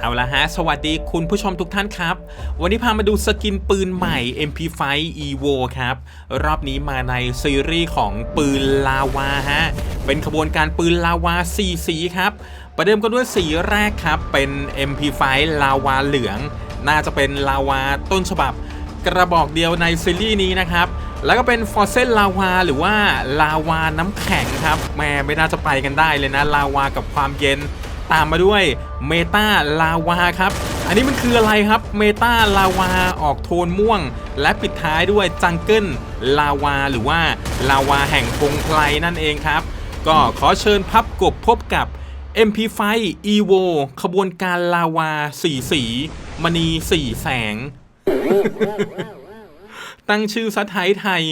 เอาละฮะ สวัสดีคุณผู้ชมทุกท่านครับ วันนี้พามาดูสกินปืนใหม่ MP5 Evo ครับ รอบนี้มาในซีรีส์ของปืนลาวาฮะ เป็นขบวนการปืนลาวา4สีครับ ประเดิมกันด้วยสีแรกครับ เป็น MP5 ลาวาเหลือง น่าจะเป็นลาวาต้นฉบับ กระบอกเดียวในซีรีส์นี้นะครับ แล้วก็เป็นฟอสเซนลาวาหรือว่าลาวาน้ำแข็งครับแม่ไม่น่าจะไปกันได้เลยนะลาวากับความเย็น ตามมาด้วยเมตาลาวาครับ อันนี้มันคืออะไรครับเมตาลาวาออกโทนม่วง และปิดท้ายด้วยจังเกิลลาวาหรือว่าลาวาแห่งพงไพรนั่นเองครับ ก็ขอเชิญพับกบพบกับ MP5 Evo ขบวนการลาวาสีสีมณีสีแสง ตั้งชื่อซัไทยไทย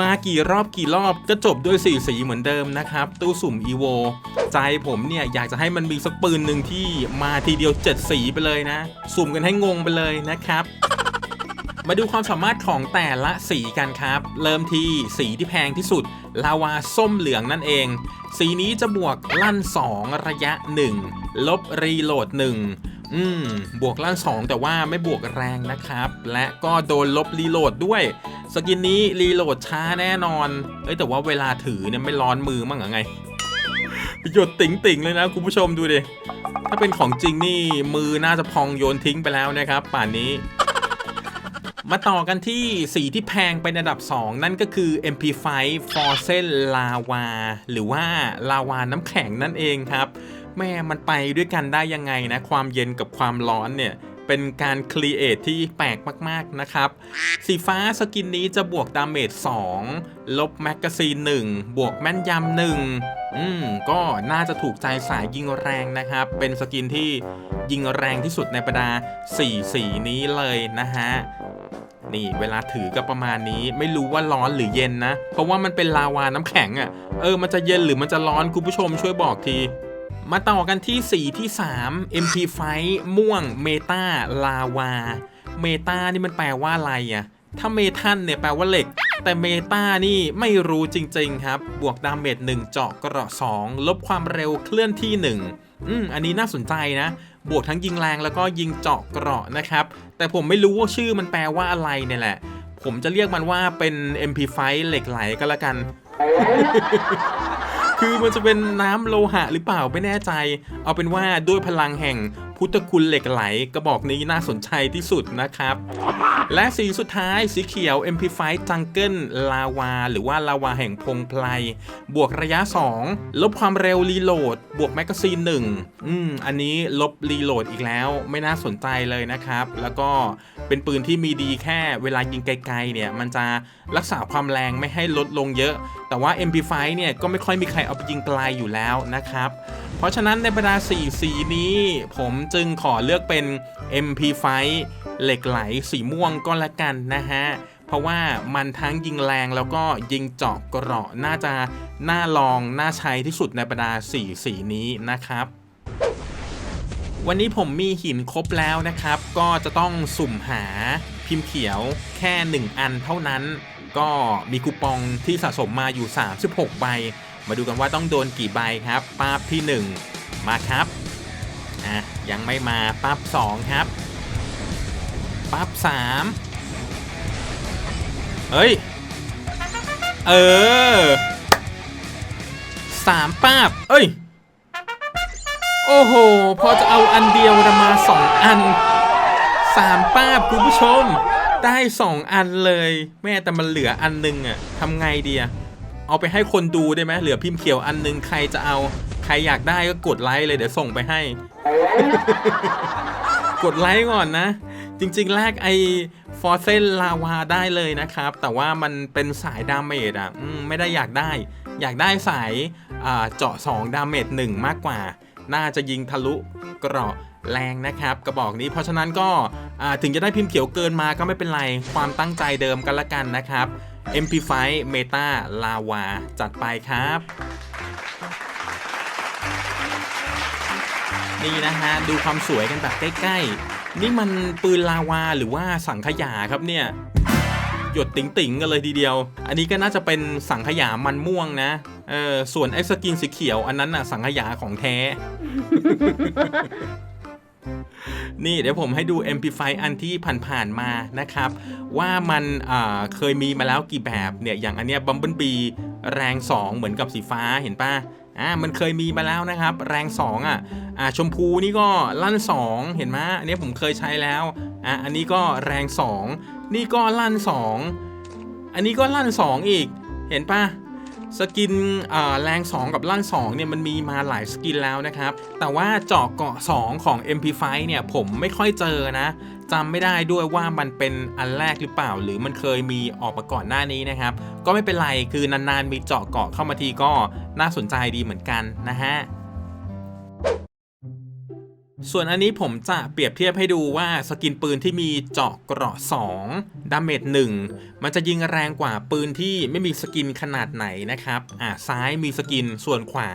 มากี่รอบกี่รอบก็จบด้วยสีสีเหมือนเดิมนะครับ ตู้สุ่มอีโวใจผมเนี่ยอยากจะให้มันมีสักปืนหนึ่งที่มาทีเดียว 7 สีไปเลยนะ สุ่มกันให้งงไปเลยนะครับ มาดูความสามารถของแต่ละสีกันครับ เริ่มที่สีที่แพงที่สุด ลาวาส้มเหลืองนั่นเอง สีนี้จะบวกลั่น 2 ระยะ 1 ลบรีโหลด 1 อืม บวกลั่น 2 แต่ว่าไม่บวกแรงนะครับ และก็โดนลบรีโหลดด้วย สกินนี้รีโหลดช้าแน่นอน เอ้ยแต่ว่าเวลาถือเนี่ยไม่ร้อนมือมั้งหรือไงหยดติ๋งๆเลยนะคุณผู้ชมดูดิ ถ้าเป็นของจริงนี่มือน่าจะพองโยนทิ้งไปแล้วนะครับ ป่านนี้ มาต่อกันที่สีที่แพงเป็นอันดับ 2 นั่นก็คือ MP5 f o r c e n Lava หรือว่าลาวาน้ำแข็งนั่นเองครับ แม่มันไปด้วยกันได้ยังไงนะ ความเย็นกับความร้อนเนี่ย เป็นการครีเอทที่แปลกมากๆนะครับ สีฟ้าสกินนี้จะบวกดาเมจ 2 ลบแมกกาซีน 1 บวกแม่นยำ1อืม ก็น่าจะถูกใจสายยิงแรงนะครับ เป็นสกินที่ยิงแรงที่สุดในบรรดา4สีนี้เลยนะฮะ นี่เวลาถือก็ประมาณนี้ไม่รู้ว่าร้อนหรือเย็นนะ เพราะว่ามันเป็นลาวาน้ำแข็งอะ่ะเออมันจะเย็นหรือมันจะร้อนคุณผู้ชมช่วยบอกทีมาต่อกันที่สีที่ 3 MP5 ม่วงเมตาลาวา เมตานี่มันแปลว่าอะไรอะ่ะถ้าเมทันเนี่ยแปลว่าเหล็ก แต่เมตานี่ไม่รู้จริงๆครับ บวกดาเมจ1เจาะกราะ2ลบความเร็วเคลื่อนที่ 1 อืมอันนี้น่าสนใจนะ บวกทั้งยิงแรงแล้วก็ยิงเจาะเกราะนะครับ แต่ผมไม่รู้ว่าชื่อมันแปลว่าอะไรเนี่ยแหละ ผมจะเรียกมันว่าเป็น MP5 เหล็กไหลก็แล้วกัน คือมันจะเป็นน้ำโลหะหรือเปล่าไม่แน่ใจ เอาเป็นว่าด้วยพลังแห่ง พุทธคุณเหล็กไหลกระบอกนี้น่าสนใจที่สุดนะครับ และสีสุดท้ายสีเขียว MP5 Jungle ลาวา หรือว่าลาวาแห่งพงไพรบวกระยะ 2 ลบความเร็วรีโหลด บวกแมกกาซีน1อืมอันนี้ลบรีโหลดอีกแล้วไม่น่าสนใจเลยนะครับ แล้วก็เป็นปืนที่มีดีแค่เวลายิงไกลๆเนี่ย มันจะรักษาความแรงไม่ให้ลดลงเยอะ แต่ว่า MP5 เนี่ยก็ไม่ค่อยมีใครเอาไปยิงไกลอยู่แล้วนะครับ เพราะฉะนั้นในบรรดา4สีนี้ผมจึงขอเลือกเป็น MP5 เหล็กไหลสีม่วงก็แล้วกันนะฮะ เพราะว่ามันทั้งยิงแรงแล้วก็ยิงเจาะกระน่าจะน่าลองน่าใช้ที่สุดในบรรดา4สีนี้นะครับวันนี้ผมมีหินครบแล้วนะครับ ก็จะต้องสุ่มหาพิมพ์เขียวแค่ 1 อันเท่านั้น ก็มีคูปองที่สะสมมาอยู่ 36 ใบ มาดูกันว่าต้องโดนกี่ใบครับ ปาบที่ 1 มาครับอะ ยังไม่มาป้าบ2ครับป้าบ3เฮ้ย เออสามป้าบ เอ้ย โอ้โห พอจะเอาอันเดียวจะมาสองอันสามป้าบคุณผู้ชม ได้สองอันเลย แม่แต่มันเหลืออันหนึงอะทำไงดีอะเอาไปให้คนดูได้ไหมเหลือพิมพ์เขียวอันหนึงใครจะเอา ใครอยากได้ก็กดไลค์เลยเดี๋ยวส่งไปให้ กดไลค์ก่อนนะ จริงๆ แรกไอ้ฟอร์เซนลาวาได้เลยนะครับ แต่ว่ามันเป็นสายดาเมจอะอืมไม่ได้อยากได้ อยากได้สายอ่าเจาะ 2 ดาเมจ1มากกว่า น่าจะยิงทะลุเกราะแรงนะครับ กระบอกนี้เพราะฉะนั้นก็อ่าถึงจะได้พิมพ์เขียวเกินมาก็ไม่เป็นไร ความตั้งใจเดิมกันละกันนะครับ MP5 Meta Lava จัดไปครับ นี่นะฮะดูความสวยกันแบบใกล้ๆ นี่มันปืนลาวาหรือว่าสังขยาครับเนี่ย หยดติ๋งๆกันเลยทีเดียว อันนี้ก็น่าจะเป็นสังขยามันม่วงนะเออส่วนไอ้สกินสีเขียวอันนั้นน่ะสังขยาของแท้ นี่เดี๋ยวผมให้ดู MP5 อันที่ผ่านๆมานะครับ ว่ามันเคยมีมาแล้วกี่แบบเนี่ยอย่างอันเนี้ยบัมเบิลบีแรง 2 เหมือนกับสีฟ้าเห็นป่ะ อ่ามันเคยมีมาแล้วนะครับ แรง2อะอ่าชมพูนี่ก็ลั่น 2 เห็นไหมอันนี้ผมเคยใช้แล้วอ่าอันนี้ก็แรง 2 นี่ก็ลั่น 2 อันนี้ก็ลั่น 2 อีกเห็นปะ สกินแรง 2 กับลั่น2เนี่ยมันมีมาหลายสกินแล้วนะครับ แต่ว่าเจาะเกาะ 2 ของ MP5 เนี่ยผมไม่ค่อยเจอนะจำไม่ได้ด้วยว่ามันเป็นอันแรกหรือเปล่า หรือมันเคยมีออกมาก่อนหน้านี้นะครับ ก็ไม่เป็นไรคือนานๆมีเจาะเกาะเข้ามาทีก็น่าสนใจดีเหมือนกันนะฮะ ส่วนอันนี้ผมจะเปรียบเทียบให้ดูว่าสกินปืนที่มีเจาะเกราะ2ดาเมจ1มันจะยิงแรงกว่าปืนที่ไม่มีสกินขนาดไหนนะครับ อ่าซ้ายมีสกินส่วนขวา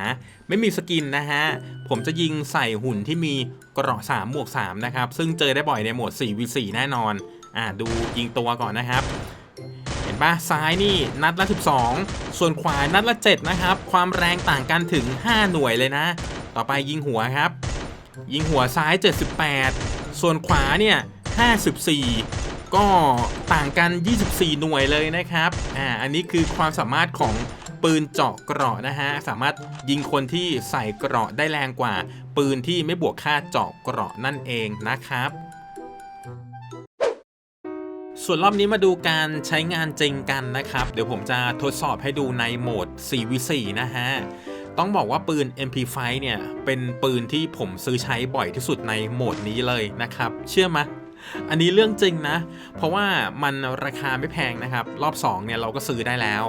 ไม่มีสกินนะฮะ ผมจะยิงใส่หุ่นที่มีเกราะ3หมวก3นะครับ ซึ่งเจอได้บ่อยในโหมด 4v4 แน่นอน อ่าดูยิงตัวก่อนนะครับเห็นปะซ้ายนี่นัดละ 12 ส่วนขวานัดละ 7 นะครับ ความแรงต่างกันถึง 5 หน่วยเลยนะ ต่อไปยิงหัวครับ ยิงหัวซ้าย 78 ส่วนขวาเนี่ย 54 ก็ต่างกัน 24 หน่วยเลยนะครับ อ่า อันนี้คือความสามารถของปืนเจาะเกราะนะฮะ สามารถยิงคนที่ใส่เกราะได้แรงกว่า ปืนที่ไม่บวกค่าเจาะเกราะนั่นเองนะครับส่วนรอบนี้มาดูการใช้งานจริงกันนะครับ เดี๋ยวผมจะทดสอบให้ดูในโหมด 4v4 นะฮะ ต้องบอกว่าปืน MP5 เนี่ยเป็นปืนที่ผมซื้อใช้บ่อยที่สุดในโหมดนี้เลยนะครับ เชื่อไหมอันนี้เรื่องจริงนะ เพราะว่ามันราคาไม่แพงนะครับ รอบ 2 เนี่ยเราก็ซื้อได้แล้ว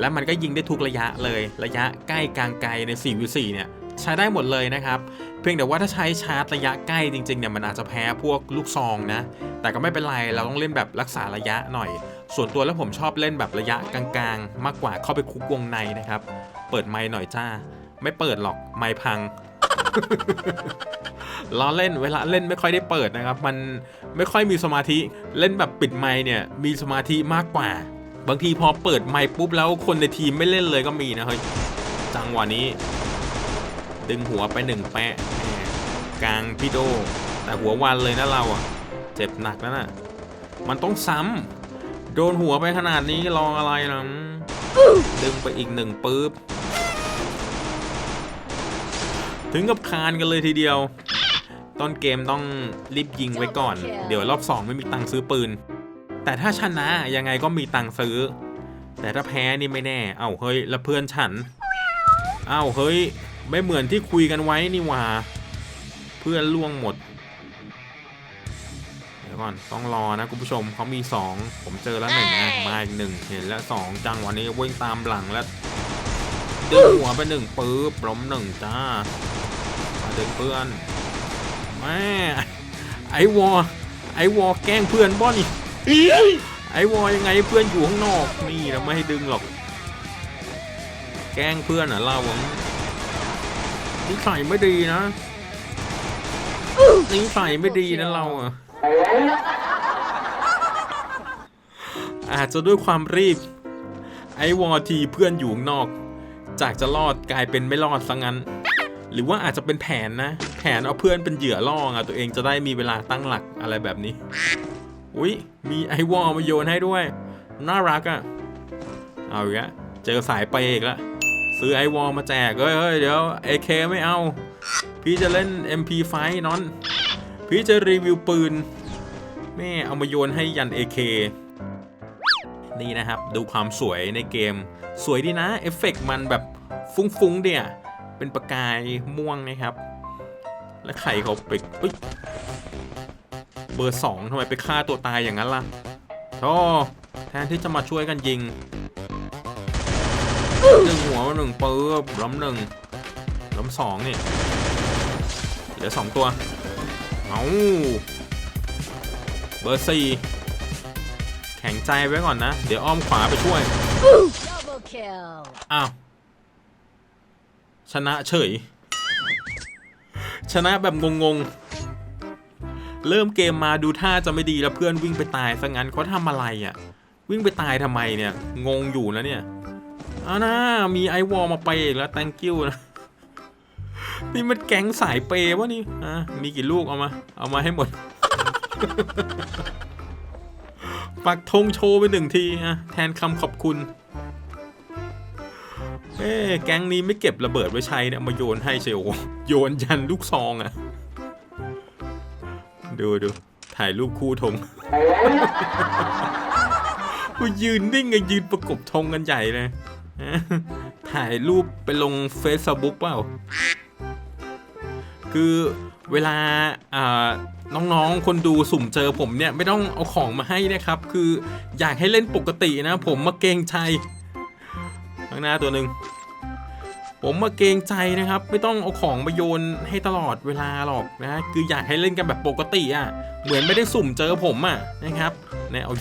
และมันก็ยิงได้ทุกระยะเลย ระยะใกล้กลางไกลใน 4v4 เนี่ย ใช้ได้หมดเลยนะครับ เพียงแต่ว่าถ้าใช้ชาร์จระยะใกล้จริงๆเนี่ยมันอาจจะแพ้พวกลูกซองนะ แต่ก็ไม่เป็นไรเราต้องเล่นแบบรักษาระยะหน่อย ส่วนตัวแล้วผมชอบเล่นแบบระยะกลางๆ มากกว่าเข้าไปคุกวงในนะครับ เปิดไมค์หน่อยจ้า ไม่เปิดหรอกไมค์พังล้อเล่นเวลาเล่นไม่ค่อยได้เปิดนะครับ มันไม่ค่อยมีสมาธิเล่นแบบปิดไมค์เนี่ยมีสมาธิมากกว่า บางทีพอเปิดไมค์ปุ๊บแล้วคนในทีมไม่เล่นเลยก็มีนะเฮ้ยจังหวะนี้ ดึงหัวไปหนึ่งแปะกลางพี่โด แต่หัววันเลยนะเราอะ เจ็บหนักแล้วน่ะมันต้องซ้ำโดนหัวไปขนาดนี้รออะไรนะดึงไปอีกหนึ่งปุ๊บ ถึงกับคานกันเลยทีเดียว ต้นเกมต้องรีบยิงไว้ก่อน เดี๋ยวรอบ2ไม่มีตังค์ซื้อปืน แต่ถ้าชนะยังไงก็มีตังค์ซื้อ แต่ถ้าแพ้นี่ไม่แน่ เอ้าเฮ้ย แล้วเพื่อนฉัน เอ้าเฮ้ย ไม่เหมือนที่คุยกันไว้นี่หว่า เพื่อนล่วงหมด เดี๋ยวก่อนต้องรอนะคุณผู้ชมเขามี 2 ผมเจอแล้วหนึ่งนะมาอีกหนึ่งเห็นแล้วสองจังหวะนี้วิ่งตามหลังแล้วดึงหัวไปหนึ่งปื๊บล้มหนึ่งจ้ามาดึงเพื่อนแม่ไอวอไอวอแกล้งเพื่อนบ่นี่ไอวอยังไงเพื่อนอยู่ข้างนอกนี่เราไม่ให้ดึงหรอก แกล้งเพื่อนอะเราหวัง นิสัยไม่ดีนะนิสัยไม่ดีนะเราอะอาจจะด้วยความรีบ ไอวอทีเพื่อนอยู่นอก จากจะรอดกลายเป็นไม่รอดซะงั้น หรือว่าอาจจะเป็นแผนนะ แผนเอาเพื่อนเป็นเหยื่อล่อไงตัวเองจะได้มีเวลาตั้งหลักอะไรแบบนี้ อุ๊ยมีไอวอมาโยนให้ด้วย น่ารักอะ่ะ เอาอีกแล้วเจอสายไปอีกแล้ว ซื้อไอวอลมาแจกเฮ้ยเฮ้ยเดี๋ยวเอเคไม่เอา พี่จะเล่น MP5 นอน พี่จะรีวิวปืน แม่เอามาโยนให้ยัน AK นี่นะครับ ดูความสวยในเกม สวยดีนะ เอฟเฟกต์มันแบบฟุ้งๆเดี่ยเป็นประกายม่วงนะครับ และไข่เขาไปเอ้ยเบอร์สองทำไมไปฆ่าตัวตายอย่างนั้นล่ะโธ่แทนที่จะมาช่วยกันยิง หนึ่งหัวหนึ่งปื๊บล้มหนึ่งล้มสองนี่เหลือสองตัว เอาเบอร์สี่แข็งใจไว้ก่อนนะ เดี๋ยวอ้อมขวาไปช่วย Double kill. อ้าว ชนะเฉย ชนะแบบงงๆ เริ่มเกมมาดูท่าจะไม่ดีแล้วเพื่อนวิ่งไปตายซะงั้นเขาทำอะไรอะ่ะ วิ่งไปตายทำไมเนี่ย งงอยู่นะเนี่ย อานะมีไอวอลมาไปแล้ว thank you นะ นี่มันแก๊งสายเปย์วะนี่อะมีกี่ลูกเอามา เอามาให้หมด ปักธงโชว์ไปหนึ่งทีอะแทนคำขอบคุณ เอ๊แก๊งนี้ไม่เก็บระเบิดไว้ใช้เนี่ยมาโยนให้เชลโยนยันลูกซองอะดูดูถ่ายรูปคู่ธงกูยืนนิ่งไงยืนประกบธงกันใหญ่เลย ถ่ายรูปไปลงเฟซบุ๊กเปล่า คือเวลาน้องๆ คนดูสุ่มเจอผมเนี่ย ไม่ต้องเอาของมาให้นะครับ คืออยากให้เล่นปกตินะ ผมมาเกงใจข้างหน้าตัวหนึ่งผมมาเกงใจนะครับ ไม่ต้องเอาของมาโยนให้ตลอดเวลาหรอกนะ คืออยากให้เล่นกันแบบปกติอะ เหมือนไม่ได้สุ่มเจอผมอะนะครับเนี่ยเอา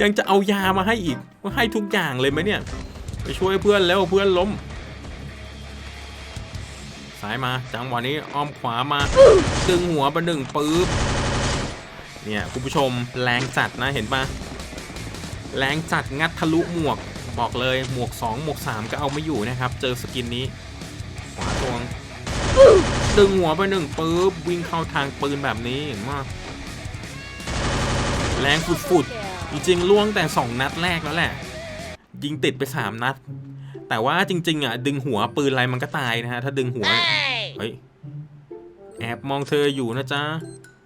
ยังจะเอายามาให้อีกว่าให้ทุกอย่างเลยไหมเนี่ย ไปช่วยเพื่อนแล้วเพื่อนล้มซ้ายมาจังหวะนี้อ้อมขวามา ดึงหัวไปหนึ่งปื๊บเนี่ยคุณผู้ชมแรงจัดนะเห็นปะแรงจัดงัดทะลุหมวก บอกเลยหมวก 2 หมวก 3 ก็เอาไม่อยู่นะครับ เจอสกินนี้ขวาตวงดึงหัวไปหนึ่งปื๊บวิ่งเข้าทางปืนแบบนี้เห็นมาแรงฟุดๆ จริงๆล่วงแต่ 2 นัดแรกแล้วแหละ ยิงติดไป 3 นัด แต่ว่าจริง ๆ อะ ดึงหัวปืนอะไรมันก็ตายนะฮะ ถ้าดึงหัวเนี่ยเฮ้ย แอบมองเธออยู่นะจ๊ะ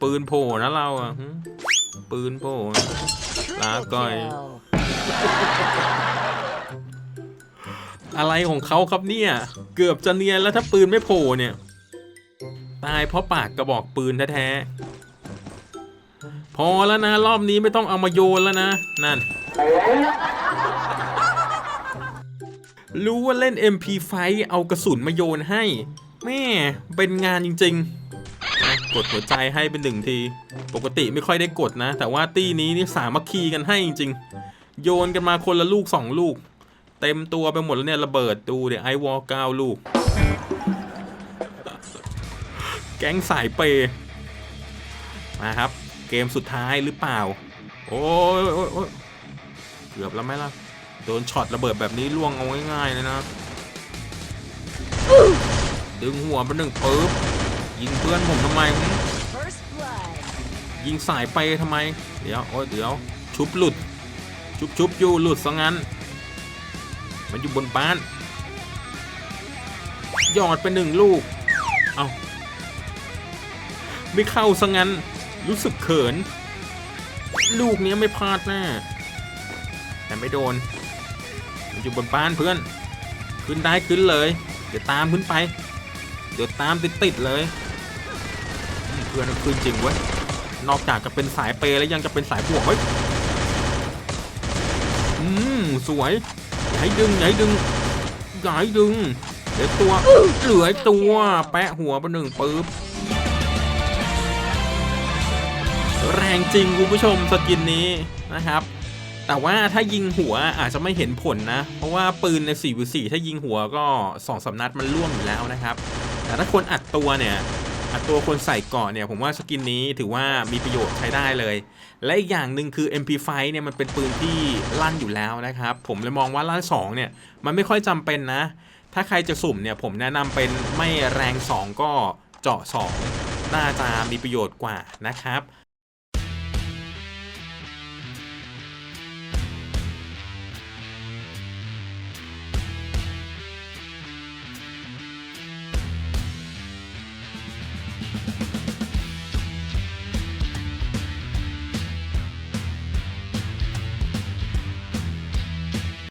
ปืนโผล่นะเราอะหึปืนโผล่ Triple coi. kill. อะไรของเขาครับเนี่ย เกือบจะเนียนแล้วถ้าปืนไม่โผล่เนี่ย ตายเพราะปากกระบอกปืนแท้ๆ พอแล้วนะ รอบนี้ไม่ต้องเอามาโยนแล้วนะ นั่น รู้ว่าเล่น MP5 เอากระสุนมาโยนให้ แม่ เป็นงานจริงๆ กดหัวใจให้เป็นหนึ่งที ปกติไม่ค่อยได้กดนะ แต่ว่าตี้นี้นี่สามัคคีกันให้จริงๆ โยนกันมาคนละลูกสองลูก เต็มตัวไปหมดแล้วเนี่ยระเบิดดูเดี๋ยวไอวอลเก้าลูก แก๊งสายเปย์มาครับ เกมสุดท้ายหรือเปล่าโอ้ยโอ้ยโอ้ยเกือบแล้วไหมล่ะ โดนช็อตระเบิดแบบนี้ล่วงเอาง่ายๆเลยนะ ดึงหัวไปหนึ่งปึ๊บ ยิงเพื่อนผมทำไม ยิงสายไปทำไม เดี๋ยว โอ้ยเดี๋ยว ชุบหลุด ชุบชุบอยู่หลุดซะงั้น มันอยู่บนบ้าน ยอดไปหนึ่งลูก เอาไม่เข้าซะงั้น รู้สึกเขิน ลูกเนี้ยไม่พลาดแน่แต่ไม่โดน มันอยู่บนบ้านเพื่อน ขึ้นได้ขึ้นเลย เดี๋ยวตามขึ้นไป เดี๋ยวตามติดติดเลยเพื่อนขึ้นจริงเว้ย นอกจากจะเป็นสายเปย์แล้วยังจะเป็นสายบวกเฮ้ย อืมสวยให้ดึงให้ดึงให้ดึง เดี๋ยวตัว เหลือตัว แปะหัวไปหนึ่งปึ๊บ แรงจริงคุณผู้ชมสกินนี้นะครับ แต่ว่าถ้ายิงหัวอาจจะไม่เห็นผลนะ เพราะว่าปืนใน4 v 4ถ้ายิงหัวก็2อสนัดมันล่วงอยู่แล้วนะครับ แต่ถ้าคนอัดตัวเนี่ยอัดตัวคนใส่เกาะเนี่ยผมว่าสกินนี้ถือว่ามีประโยชน์ใช้ได้เลย และอีกอย่างหนึ่งคือ MP5 เนี่ยมันเป็นปืนที่ลั่นอยู่แล้วนะครับ ผมเลยมองว่าลั่น2เนี่ยมันไม่ค่อยจำเป็นนะ ถ้าใครจะสุ่มเนี่ยผมแนะนำเป็นไม่แรง 2 ก็เจาะ 2 น่าจะมีประโยชน์กว่านะครับ